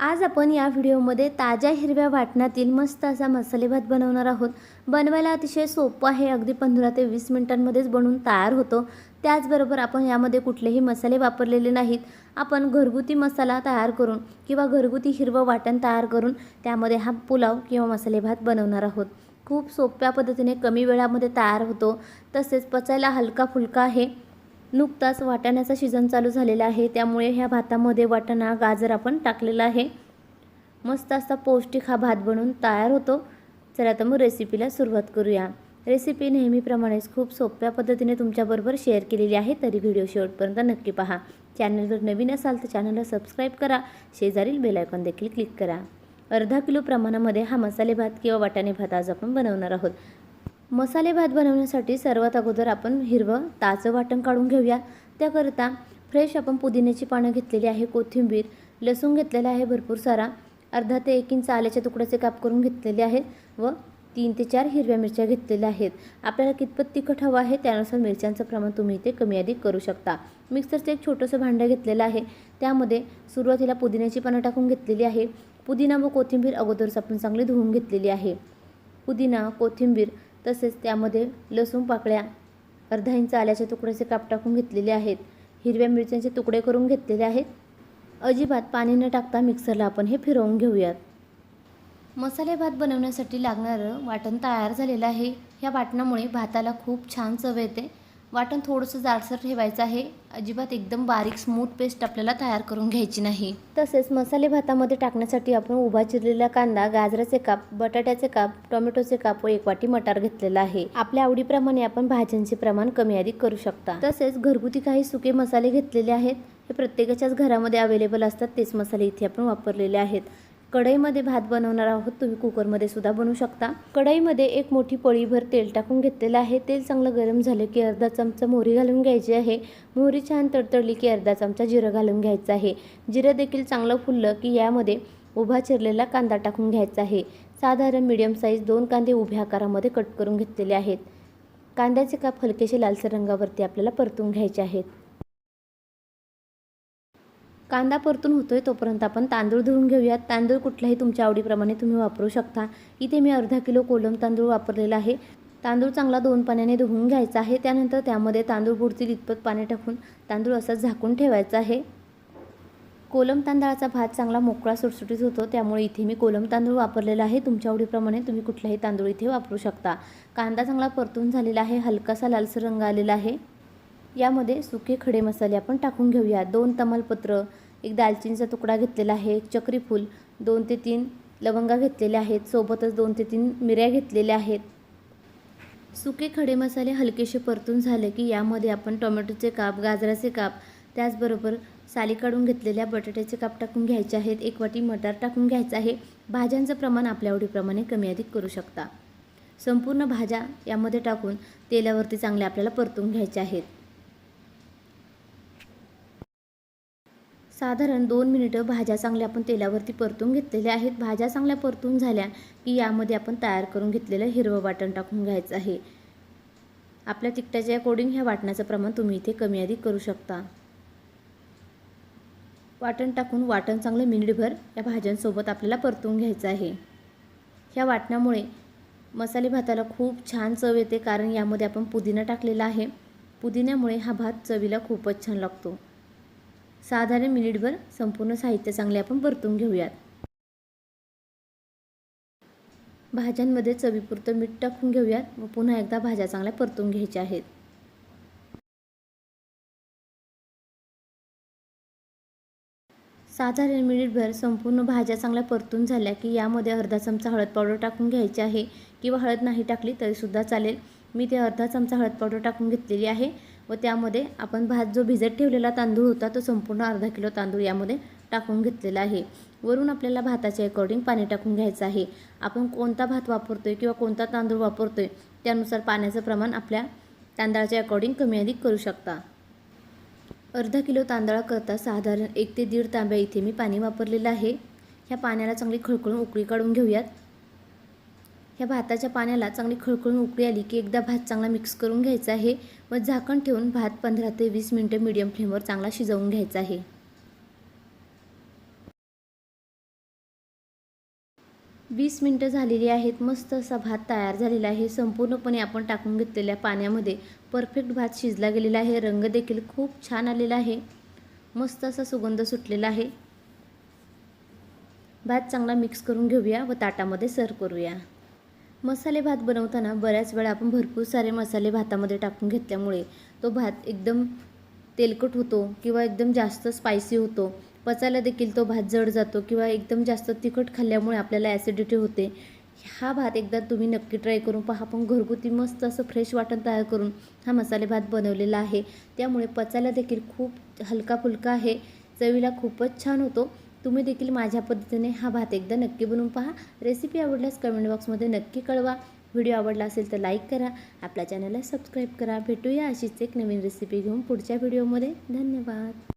आज आपण या व्हिडिओमध्ये ताज्या हिरव्या वाटणातील मस्त असा मसाले भात बनवणार आहोत. बनवायला अतिशय सोपं आहे. अगदी पंधरा ते वीस मिनिटांमध्येच बनवून तयार होतो. त्याचबरोबर आपण यामध्ये कुठलेही मसाले वापरलेले नाहीत. आपण घरगुती मसाला तयार करून किंवा घरगुती हिरवं वाटण तयार करून त्यामध्ये हा पुलाव किंवा मसाले भात बनवणार आहोत. खूप सोप्या पद्धतीने कमी वेळामध्ये तयार होतो. तसेच पचायला हलका फुलका आहे. नुकताच वाटाण्याचा सीझन चालू झालेला आहे. त्यामुळे ह्या भातामध्ये वाटाणा गाजर आपण टाकलेला आहे. मस्त असा पौष्टिक हा भात बनवून तयार होतो. चला तर मग रेसिपीला सुरुवात करूया. रेसिपी नेहमीप्रमाणेच खूप सोप्या पद्धतीने तुमच्याबरोबर शेअर केलेली आहे. तरी व्हिडिओ शेवटपर्यंत नक्की पहा. चॅनलवर नवीन असाल तर चॅनलला सबस्क्राईब करा. शेजारील बेलायकॉन देखील क्लिक करा. अर्धा किलो प्रमाणामध्ये हा मसाले भात किंवा वाटाणे भात आज आपण बनवणार आहोत. मसाले भात बनवण्यासाठी सर्वात अगोदर आपण हिरवं ताजं वाटण काढून घेऊया. त्याकरिता फ्रेश आपण पुदिन्याची पानं घेतलेली आहे कोथिंबीर लसूण घेतलेला आहे भरपूर सारा. अर्धा ते एक इंच आल्याच्या तुकड्याचे काप करून घेतलेले आहेत व तीन ते चार हिरव्या मिरच्या घेतलेल्या आहेत. आपल्याला कितपत तिखट हवं आहे त्यानुसार मिरच्यांचं प्रमाण तुम्ही इथे कमी अधिक करू शकता. मिक्सरचं एक छोटंसं भांडं घेतलेलं आहे. त्यामध्ये सुरुवातीला पुदिन्याची पानं टाकून घेतलेली आहे. पुदिना व कोथिंबीर अगोदरच आपण चांगली धुवून घेतलेली आहे. पुदिना कोथिंबीर तसेच त्यामध्ये लसूण पाकळ्या अर्धा इंच आल्याच्या तुकड्याचे काप टाकून घेतलेले आहेत. हिरव्या मिरच्यांचे तुकडे करून घेतलेले आहेत. अजिबात पाणी न टाकता मिक्सरला आपण हे फिरवून घेऊयात. मसाले भात बनवण्यासाठी लागणारं वाटण तयार झालेलं आहे. ह्या वाटणामुळे भाताला खूप छान चव येते. वाटण थोडंसं जाडसर ठेवायचं आहे. अजिबात एकदम बारीक स्मूथ पेस्ट आपल्याला तयार करून घ्यायची नाही. तसेच मसाले भातामध्ये टाकण्यासाठी आपण उभा चिरलेला कांदा गाजराचे काप बटाट्याचे काप टोमॅटोचे काप व एक वाटी मटार घेतलेला आहे. आपल्या आवडीप्रमाणे आपण भाज्यांचे प्रमाण कमी अधिक करू शकता. तसेच घरगुती काही सुके मसाले घेतलेले आहेत. हे प्रत्येकाच्याच घरामध्ये अवेलेबल असतात. तेच मसाले इथे आपण वापरलेले आहेत. कढईमध्ये भात बनवणार आहोत तुम्ही कुकरमध्ये सुद्धा बनवू शकता. कढईमध्ये एक मोठी पळीभर तेल टाकून घेतलेलं आहे. तेल चांगलं गरम झालं की अर्धा चमचा मोहरी घालून घ्यायची आहे. मोहरी छान तडतडली की अर्धा चमचा जिरं घालून घ्यायचं आहे. जिरं देखील चांगलं फुललं की यामध्ये उभा चिरलेला कांदा टाकून घ्यायचा आहे. साधारण मीडियम साईज दोन कांदे उभ्या आकारामध्ये कट करून घेतलेले आहेत. कांद्याचे काप हलकेसे लालसर रंगावरती आपल्याला परतून घ्यायचे आहेत. कांदा परतून होतो आहे तोपर्यंत आपण तांदूळ धुवून घेऊयात. तांदूळ कुठल्याही तुमच्या आवडीप्रमाणे तुम्ही वापरू शकता. इथे मी अर्धा किलो कोलम तांदूळ वापरलेला आहे. तांदूळ चांगला दोन पाण्याने धुवून घ्यायचा आहे. त्यानंतर त्यामध्ये तांदूळ बुडतील इतपत पाणी टाकून तांदूळ असाच झाकून ठेवायचा आहे. कोलम तांदळाचा भात चांगला मोकळा सुटसुटीत होतो. त्यामुळे इथे मी कोलम तांदूळ वापरलेला आहे. तुमच्या आवडीप्रमाणे तुम्ही कुठलाही तांदूळ इथे वापरू शकता. कांदा चांगला परतून झालेला आहे. हलकासा लालसर रंग आलेला आहे. यामध्ये सुके खडे मसाले आपण टाकून घेऊया. दोन तमालपत्र एक दालचिनीचा तुकडा घेतलेला आहे एक चक्रीफूल दोन ते तीन लवंगा घेतलेल्या आहेत सोबतच दोन ते तीन मिऱ्या घेतलेल्या आहेत. सुके खडे मसाले हलकेसे परतून झाले की यामध्ये आपण टोमॅटोचे काप गाजराचे काप त्याचबरोबर साली काढून घेतलेल्या बटाट्याचे काप टाकून घ्यायचे आहेत. एक वाटी मटार टाकून घ्यायचं आहे. भाज्यांचं प्रमाण आपल्या आवडीप्रमाणे कमी अधिक करू शकता. संपूर्ण भाज्या यामध्ये टाकून तेलावरती चांगले आपल्याला परतून घ्यायचे आहेत. साधारण दोन मिनिटं भाज्या चांगल्या आपण तेलावरती परतून घेतलेल्या आहेत. भाज्या चांगल्या परतून झाल्या की यामध्ये आपण तयार करून घेतलेलं हिरवं वाटण टाकून घ्यायचं आहे. आपल्या तिकटाच्या अकॉर्डिंग ह्या वाटण्याचं प्रमाण तुम्ही इथे कमी अधिक करू शकता. वाटण टाकून वाटण चांगलं मिनिटभर या भाज्यांसोबत आपल्याला परतून घ्यायचं आहे. ह्या वाटण्यामुळे मसाले भाताला खूप छान चव येते कारण यामध्ये आपण पुदिना टाकलेला आहे. पुदिन्यामुळे हा भात चवीला खूपच छान लागतो. साधारण मिनिटभर संपूर्ण साहित्य चांगले आपण परतून घेऊयात. भाज्यांमध्ये चवीपुरतं मीठ टाकून घेऊयात व पुन्हा एकदा भाज्या चांगल्या परतून घ्यायच्या आहेत. साधारण मिनिटभर संपूर्ण भाज्या चांगल्या परतून झाल्या की यामध्ये अर्धा चमचा हळद पावडर टाकून घ्यायची आहे किंवा हळद नाही टाकली तरीसुद्धा चालेल. मी ते अर्धा चमचा हळद पावडर टाकून घेतलेली आहे. व त्यामध्ये आपण भात जो भिजत ठेवलेला तांदूळ होता तो संपूर्ण अर्धा किलो तांदूळ यामध्ये टाकून घेतलेला आहे. वरून आपल्याला भाताच्या अकॉर्डिंग पाणी टाकून घ्यायचं आहे. आपण कोणता भात वापरतोय किंवा कोणता तांदूळ वापरतोय त्यानुसार पाण्याचं प्रमाण आपल्या तांदळाच्या अकॉर्डिंग कमी अधिक करू शकता. अर्धा किलो तांदळाकरता साधारण एक ते दीड तांब्या इथे मी पाणी वापरलेलं आहे. ह्या पाण्याला चांगली खळखळून उकळी काढून घेऊयात. ह्या भाताच्या पाण्याला चांगली खळखळून उकळी आली की एकदा भात चांगला मिक्स करून घ्यायचा आहे व झाकण ठेवून भात पंधरा ते वीस मिनटं मीडियम फ्लेमवर चांगला शिजवून घ्यायचा आहे. वीस मिनटं झालेली आहेत मस्त असा भात तयार झालेला आहे. संपूर्णपणे आपण टाकून घेतलेल्या पाण्यामध्ये परफेक्ट भात शिजला गेलेला आहे. रंग देखील खूप छान आलेला आहे. मस्त असा सुगंध सुटलेला आहे. भात चांगला मिक्स करून घेऊया व ताटामध्ये सर्व करूया. मसाले भात बनवताना बऱ्याच वेळा आपण भरपूर सारे मसाले भातामध्ये टाकून घेतल्यामुळे तो भात एकदम तेलकट होतो किंवा एकदम जास्त स्पायसी होतो. पचायला देखील तो भात जड जातो किंवा एकदम जास्त तिखट खाल्ल्यामुळे आपल्याला ॲसिडिटी होते. हा भात एकदा तुम्ही नक्की ट्राय करून पहा. पण घरगुती मस्त असं फ्रेश वाटण तयार करून हा मसाले भात बनवलेला आहे. त्यामुळे पचायला देखील खूप हलका फुलका आहे. चवीला खूपच छान होतो. तुम्ही देखील माझ्या पद्धतीने हा भात एकदा नक्की बनवून पहा. रेसिपी आवडल्यास कमेंट बॉक्समध्ये नक्की कळवा. व्हिडिओ आवडला असेल तर लाईक करा. आपल्या चॅनलला सबस्क्राईब करा. भेटूया अशीच एक नवीन रेसिपी घेऊन पुढच्या व्हिडिओमध्ये धन्यवाद.